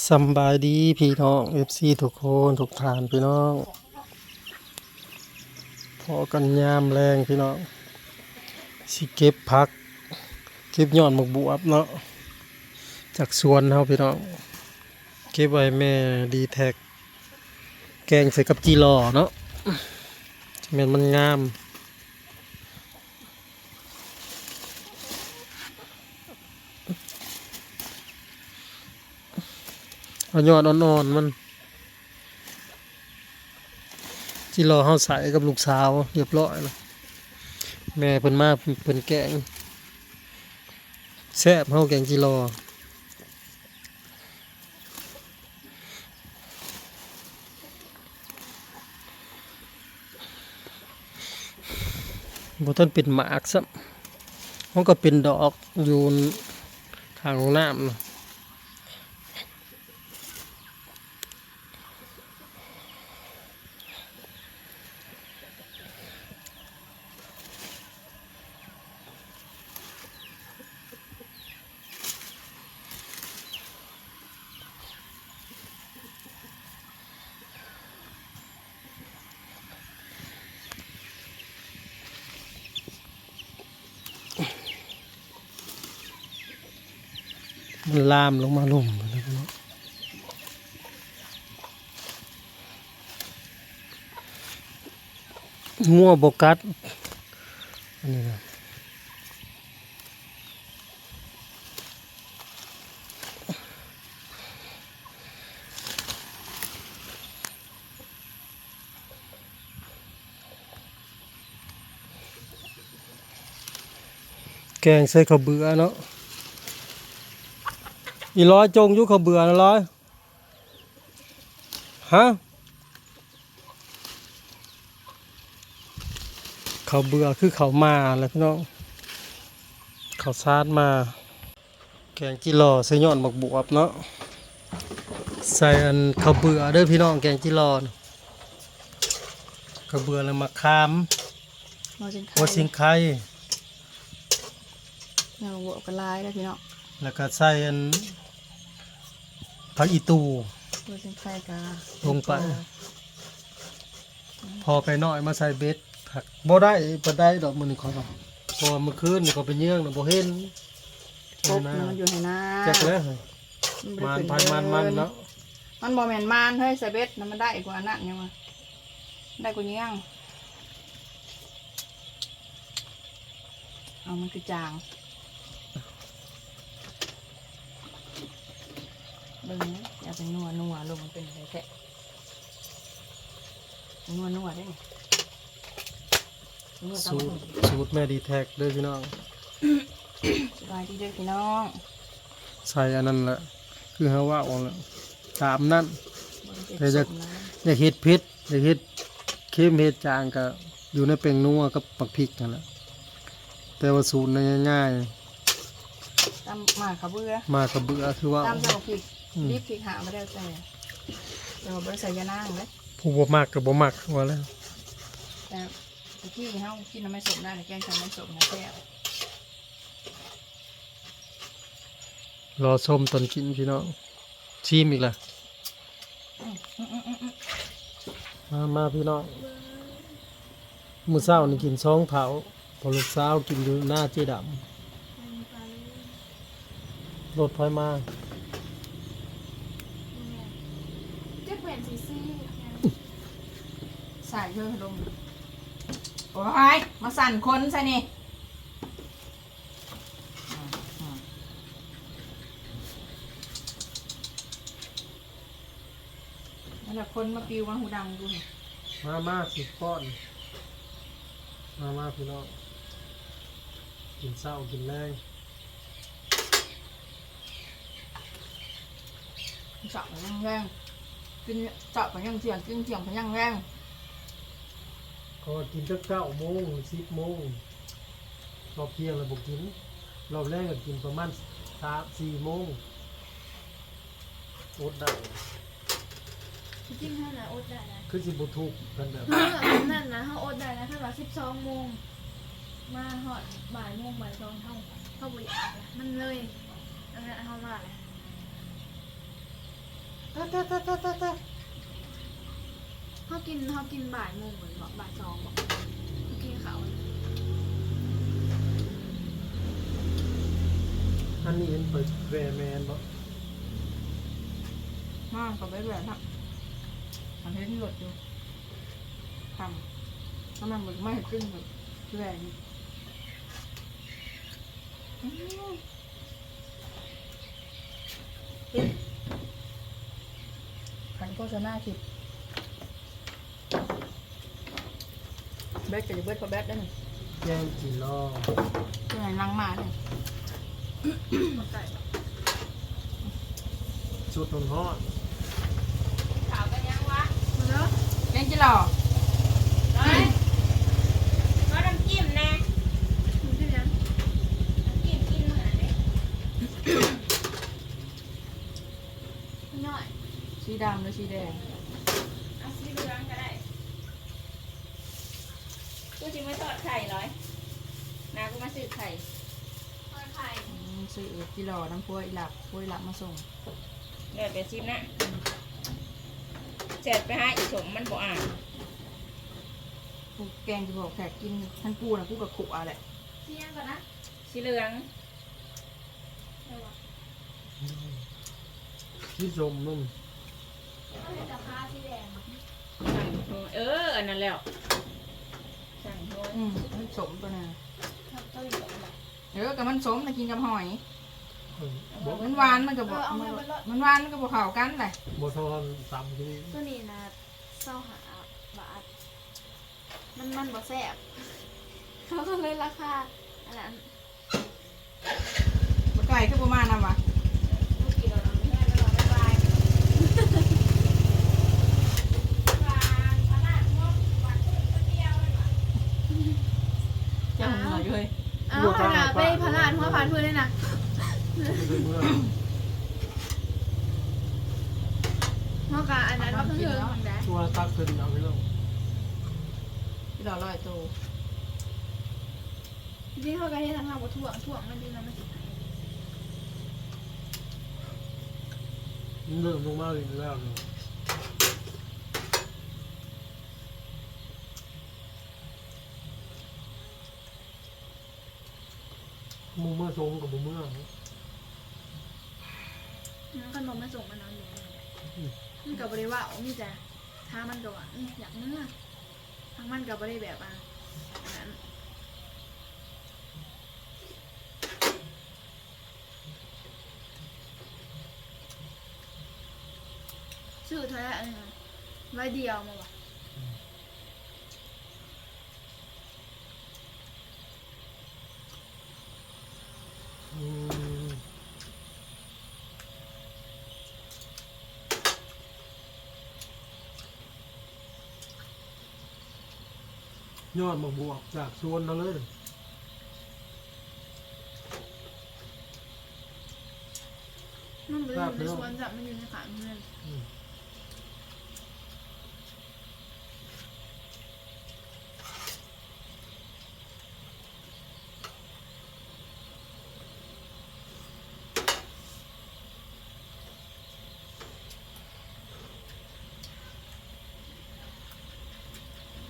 สบายดีพี่น้องเอฟซีทุกคนทุกทานพี่น้องพอกันยามแรงพี่น้องสิเก็บผัก เก็บยอดหมกบวบเนาะจากสวนเฮาพี่น้องเก็บไว้แม่ดีแท็ก แกงใส่กับจีรอเนาะแม่นมันงาม เอายอดอ่อนๆมัน ที่รอเฮาใส่กับลูกสาวเรียบร้อยแล้วแม่เพิ่นมาเพิ่นแกงแซ่บเฮาแกงจิรอบ่ทันเป็นหมากซ้ำมันก็เป็นดอกอยู่ข้างน้ำนะ มันลามลงมาลุ่มเลยพี่น้องงัวบกัดอันนี้นะแกงใส่ข้าวเบื่อเนาะ อีร้อยจงอยุเขาเบื่อนะร้อย ฮะเขาเบื่อคือเขามาแหล้วพี่น้อง เขาซาดมา แกงจิรอใส่ยอดหมกบวบเนาะ ใส่อันเขาเบื่อเด้อพี่น้องแกงจิรอน่ะเขาเบื่อแล้วมาคามเราจึงหัวสิงไข่เราบวกกันลายแล้วพี่น้อง แล้วก็ใส่อันผักอีตูเราจึงไข่กาลงไป พอไปหน่อยมาใส่เบ็ดผักบ่ได้บ่ได้ดอกมันนี่ขอบอกเพอเมื่อคืนนี่เขาไปเยื่องน่ะบ่เห็นกบนี่มันอยู่ในน้จักแล้วำมันพันมันมันเนาะมันบ่แม่นมันเฮ้ยใส่เบ็ดนะมันได้กว่านั้นยังวะได้กว่านี้ยังเอามันคือจาง เบิ่งนะอย่าไปนัวนัวลงมันเป็นอะไรแท้นัวนัวได้ไงนัวตามสูตรหุ่นสูตรแม่ดีแท็กเด้อพี่น้อง สบายดีเด้อพี่น้องใส่อันนั้นแหละ คือเฮาว่าเอาละตามนั้น บ่ได้แต่จะสมนะอยากเฮ็ดเผ็ดอยากเฮ็ดเค็มเฮ็ดจางก็อยู่ในแป้งนัวกับปักพริกนั่นแหละแต่ว่าสูตรนั้นง่ายตามหมากเขาเบื่อๆมากกับเบื่อคือว่าตามเจ้าพริกอืม รีบพริกหามาแล้วแต่เดี๋ยวบริใส่ยานางเลยผู้บ่มักก็บ่มักว่าแล้วแต่ตะกี้เฮากินน้ำไม่สมได้แต่แกงใส่ไม่สมนะแซ่บรอส้มตอนกินพี่น้องชิมอีกล่ะมามาพี่น้องมื้อเช้านี่กินสองเผาพอลูกสาวกินอยู่หน้าเจ๊ดำรถพลอยมา เจ๊เปลี่ยนซีซี ใส่เยอะลงโอ้ยมาสั่นคนใส่นี่นั่นแหละคนมาปิวมาหูดังดูนี่มามาสิป้อน มามาพี่น้องกินเช้ากินแรงเจาะไปยังแรง กินเจาะไปยังเที่ยงกินเที่ยงไปยังแรงก็กินจักเก้าโมงสิบโมงรอบเที่ยงแล้วบ่กินรอบแรกก็กินประมาณสามสี่โมงอดได้จริงๆถ้านะอดได้นะคือสิบ่ถูกกันแบบเมื่อนั่นนะเขาอดได้นะถ้าว่าสิบสองโมงมาหอดบ่ายโมงบ่ายสองเท่าเขาบริอาดมันเลยอันนั้นเขามาเล ยตะเตะเตะเตะตะตะเขากินเขากินบ่ายโมงเหมือนบอกบ่ายสองบอกเขากินเขาวอันนี้เห็นเปิดแวร์แมนบ่มากก็ไปแบบนั้นมันเห็นหลดอยู่ทำถ้ามันหมันไม่ขึ้นแบบแรงอืมขันโฆ ษณาคลิปแบทจะเบิดพอแบทได้หนึ่งแย่งจีรอเพื่อนลังมาเลยมาไก่บอกชุดนนฮอดขาวกันยังวะมาเด้อแกงจิหล่อ ร้อยก็น้ำจิ้มนะ มึงที่ยัง น้ำจิ้มกินเหมือนเลย ย่อย สีดำหรือสีแดงเอาสีเหลืองก็ได้กูจะไม่ทอดไข่ร้อยนากูมาซื้อไข่ทอดไข่อืมซื้อจิหล่อน้ำพัวอีหลับพัวอีหลับมาส่งเดี๋ยวเดี๋ยวชิมนะเสร็จไปหาอีสมมันบ่อ่านกูแกงจะบอกแขกกินท่านกูนะกูกับขุอะแหละที่ยังก่อนนะสีเหลืองเดี๋ยววะที่สมนุ่ม สีแดงอะสั่งโทรเออ อันนั้นแล้วสั่งโทรอืมมันสมตัวน่ะทำเต้าหยองแบบเออกับมันสมนะกินกับหอยเออบ่มันหวานมันก็บอกมันมันหวานมันก็บอกเข่ากันเลยบ่ทอนตามที่ตัวนี้นะเศร้าหาบาทมันมันบ่แซ่บเขาก็เลยราคาอันนั้นบไก่คือประมาณนั้นวะ ลูกกินเราเพื่อนเราไม่บายหวานขนาดงบหวานคนเดียวเลยว่ะ เจ้าหัวอยู่เฮ้ย อ้าว ขนาดไปพลาดหัวผ่านพื่อนเลยนะเมื่อหัวกะอันนั้นว่าเพื่อนของแดตัวตักขึ้นเอาไปล้วที่เราลอยตัวจริงเขาก็ให้ทางเราบ่ถ่วงถ่วงมันดีนะมันสิมันเริ่มลงมาอีกแล้วเนา มูเมื่อทรงกับมูเมื่อขนมมาส่งมานอนอยู่นี่แหละมันกับบริว่าโอ้มีแต่ถ้ามันก็ว่าอืมอยากเมื่อทางมันกับบริแบบอะนั้นชื่อเธออะไรนะใบเดียวมาว่ะ ยอดมาบวกจากสวนเราเลยมันบ่ได้อยู่ในสวนจับมันอยู่ในขางเพื่อนอืม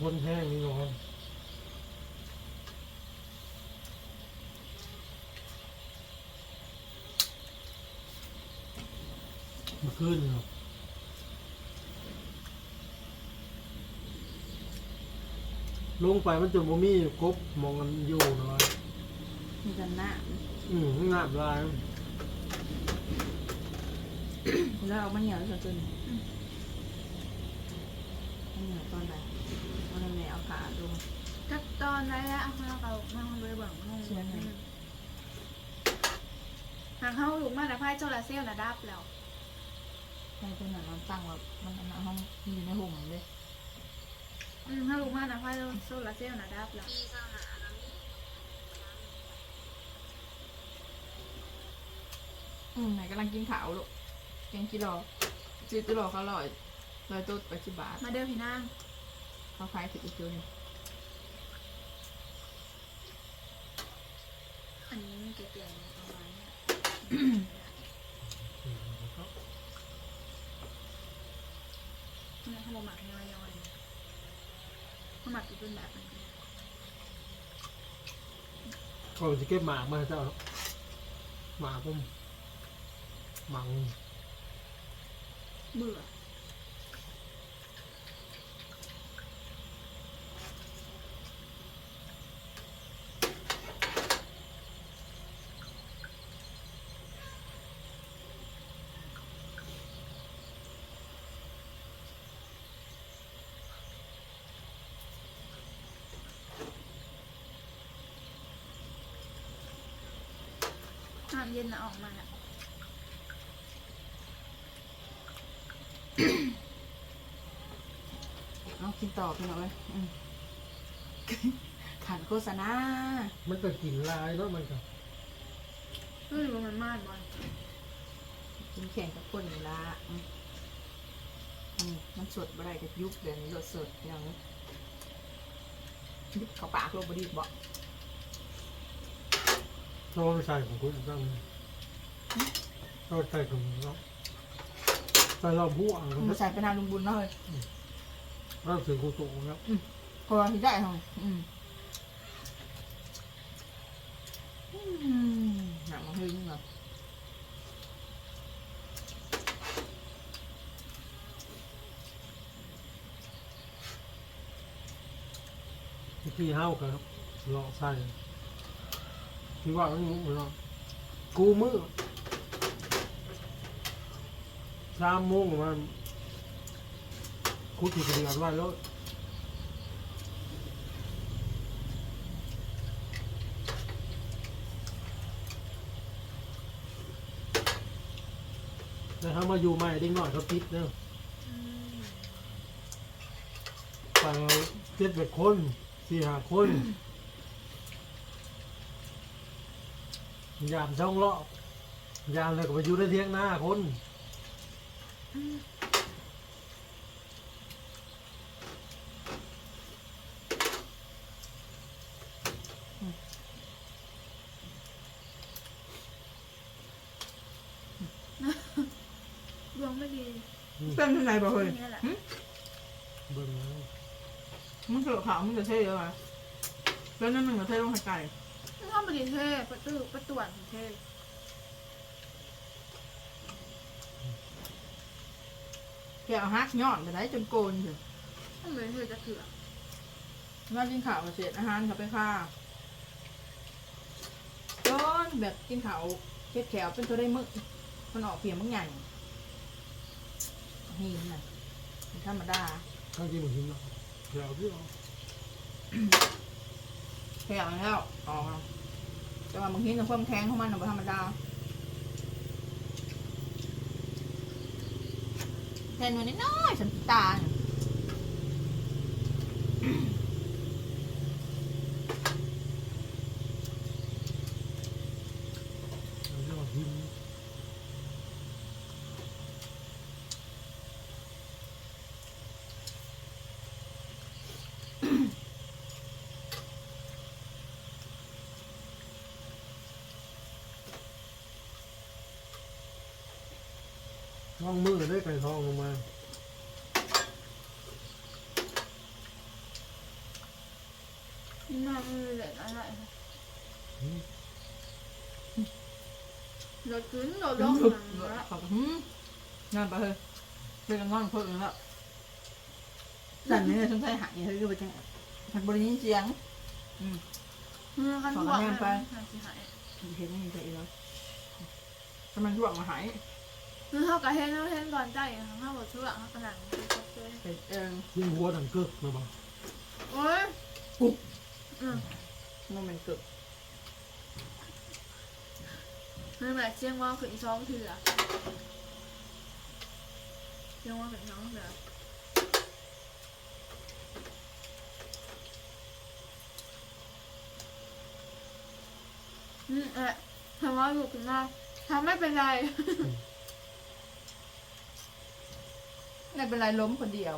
คนแห้งนี่นอนมาขึ้นเนาะลงไปมันจะบ่มีกบมองกันอยู่เนาะมีกันหน้าอืมงาบลายแล้วเอามาเหนียวจนจนมันเหนียวตอนไหน มันแนวขาดูจักตอนไรแล้วเอาเราเอามาเลยบิ่งงงเสียงทางเข้าลูกมาแต่ไพ่โซลาร์เซลนะดับแล้วในตัวนั้นมันตั้งว่ามันอันห้องอยู่ในห่มเลยอืมถ้าลูกมานะไพ่โซลาร์เซลนะดับแล้วอืมไหนกำลังกินขาวลูกแกงกิโลซื้อกิโลเขาลอยลอยตัวไปสิบบาทมาเด้อพี่นาง เขาขายถึงอีกตัวหนึงอันนี้มีเกลียวๆประมาณเนี้ยเขาบอกหมักย่อยย่อยเขาหมักจะเป็นแบบนั้นก็จะเก็บหมากมาให้เจ้าหมากผมหมากเบื่อ น้ำเย็นนะออกมาแล้วเอากินต่อพี่น้องเลยอืมขันโฆษณามันก็กลิ่นลายเนาะมันก็เฮ้ยว่ามันมากบอลกินแข่งกับคนนี่ละอืมอืมมันสดบ่ได้กับยุบเดี๋ยวนี้รสสดอย่างนี้ยุบเข้าปากลงบดีบอก เราไม่ใส่ของคุณตั้งเราใส่ของเราใส่เราผู้อ่างมาใส่ไปนานลุงบุญเนาะเลยเราถือกูโตแล้วพอที่ได้ของอืมอืมหนักมาหึงเหรอที่ห้าวกันหลอกใส่ ที่ว่ามันงูเนาะกูมือสามโมงมันคุดที่กระเดียดไว้แล้วแล้วถ้ามาอยู่ใหม่เด็กหน่อยเขาปิดเนาะฝั่งเจ็ดแปดคนสี่ห้าคน ยามช่องเลาะยามเลยก็ไปอยู่ในเที่ยงหน้าคนดวงไม่ดีเป็นยังไงบ่เฮ้ยนี่แหละเบิ่งแล้วมึงเสือขาวมึงจะเท่เยอะวะแล้วนั่นมึงจะเท่ลงไก่ถ้า ปดีเท่ประตูประตวนเท่แกเอาฮักยอดไปได้จนโกนอยู่ถ้าเหมือนเธอจะเถื่อนว่ากินข้าวเสร็จอาหารเขาไปฆ่าจนแบบกินข้าวเช็ดแขวเป็นตัวได้มึกมันออกเพียงมึงใหญ่หินน่ะธรรมดาข้างที่มันหินเนาะเดี๋ยวที่เอาแขวแล้วออก แต่ว่าบางทีในความแข็งของมันน่ะบ่ธรรมดาแทนวันนี้น้อยฉันตาเนี่ย เอาเรื่องหิน ท้องมือได้ไก่ทองลงมานี่น่ามือเหล็กอะไรเราขึ้นเราลงหนังแล้วเขาก็หืมงานไปเฮ้ยเป็นงอนเพิ่งแล้วสั่นนี่สงสัยหายเฮ้ยคือไปจังทันบริยินเสียงเมื่อกันทั่วหายสิหายเห็นไม่มีใจอีกแล้วทำไมช่วงมาหาย เมื่อเขากับเฮนเขาเฮนก่อนใจเขาบอกเชื่อเขากระหนังเป็นเองยิงหัวดังกึกมาบอกโอ้ยปุ๊บอืมมันเป็นกึกเมื่แบบเชียงว่าขึ้นซ้อมเถื่อเชียงว่าขึ้นซ้อมเถื่ออืมเอ๊ะทำว่าลูกขึ้นมาทำไม่เป็นไร ไม่เป็นไรล้มคนเดียว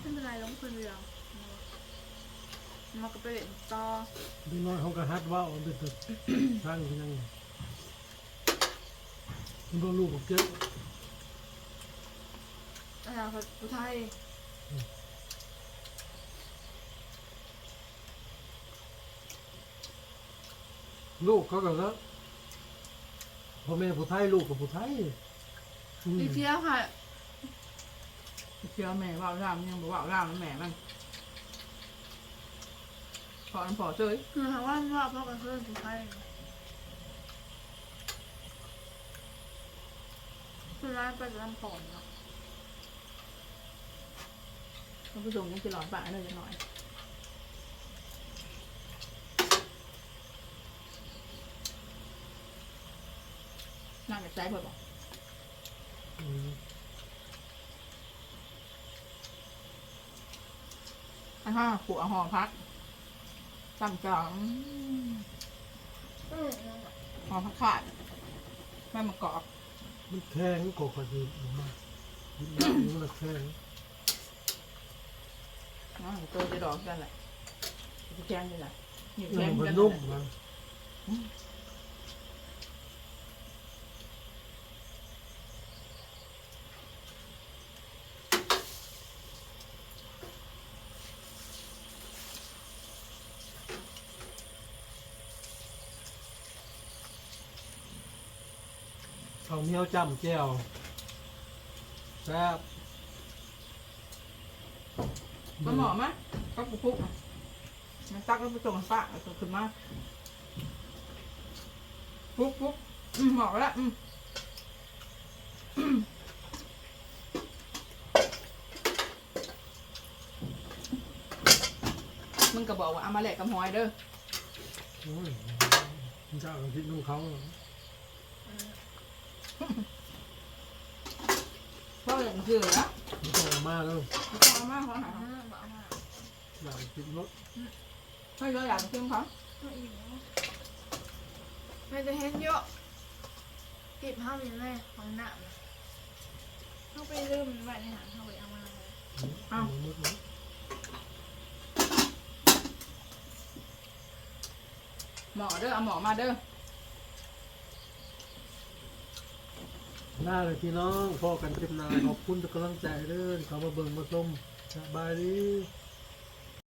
ไม่เป็นไรล้มคนเดียวมันก็ไปเล่นต่อเด็กน้อยเขาก็ฮัดว่าวมันเป็นตึกสร้างอยู่ยังมันก็ลูกของเจ้าอนาคตผู้ไทย ลูกเขาก็แล้วพ่อแม่ผู้ไทยลูกกับผู้ไทยอืมอีเทียค่ะเชื่อแม่ว่าร่ามยังบอกว่าร่ามแม่มันพอมันพอเฉยคือถามว่าว่าพ่อกับเพื่อนผู้ไทยคือร้านไปจะทำผอมเนาะมันผู้ชมยังจะหลอนปากหน่อยจะหน่อย น่าจะใจเพื่อบอกอืมอันห้าผัวหอพักจำจังอืมหอพักขาดแม่มากรอบมันแข็งกว่าคนอื่นออกมาดินน้ำมันแข็งนะตัวจะดอกกันแหละจะแจ้งกันแหละอยู่มัแจ้งนกันนุ่มมันเขา เหนียวจ้ำแก้วแซ่บมันเหมาะไหมก็ปุกปุกอะมันตักแล้วไปส่งป้าแล้วก็ขึ้นมาปุ๊บปุ๊บอืมเหมาะแล้วอืมอืมมึงก็บอกว่าเอามาแหลกกับหอยเด้อ โอ้ยมันจะเอาพิษนุ่งเขาเพราะอย่างคือแล้วไม่ต้องเอามาแล้วมันเอามาเขาหาอ่าบอกมาอยากกินรสให้เราอยากกินเขาไม่อิ่มเนาะไม่จะเห็นเยอะติดห้ามีแม่ของหนักเข้าไปลืมไว้ในหางเข้าไปเอามาเลยเอามืดนะหมอเด้อเอาหมอมาเด้อ น่าเลยพี่น้องพ่อกันเต็มนาขอบคุณทุกกำลังใจเด้อเขามาเบิ่งมาชมสบายดี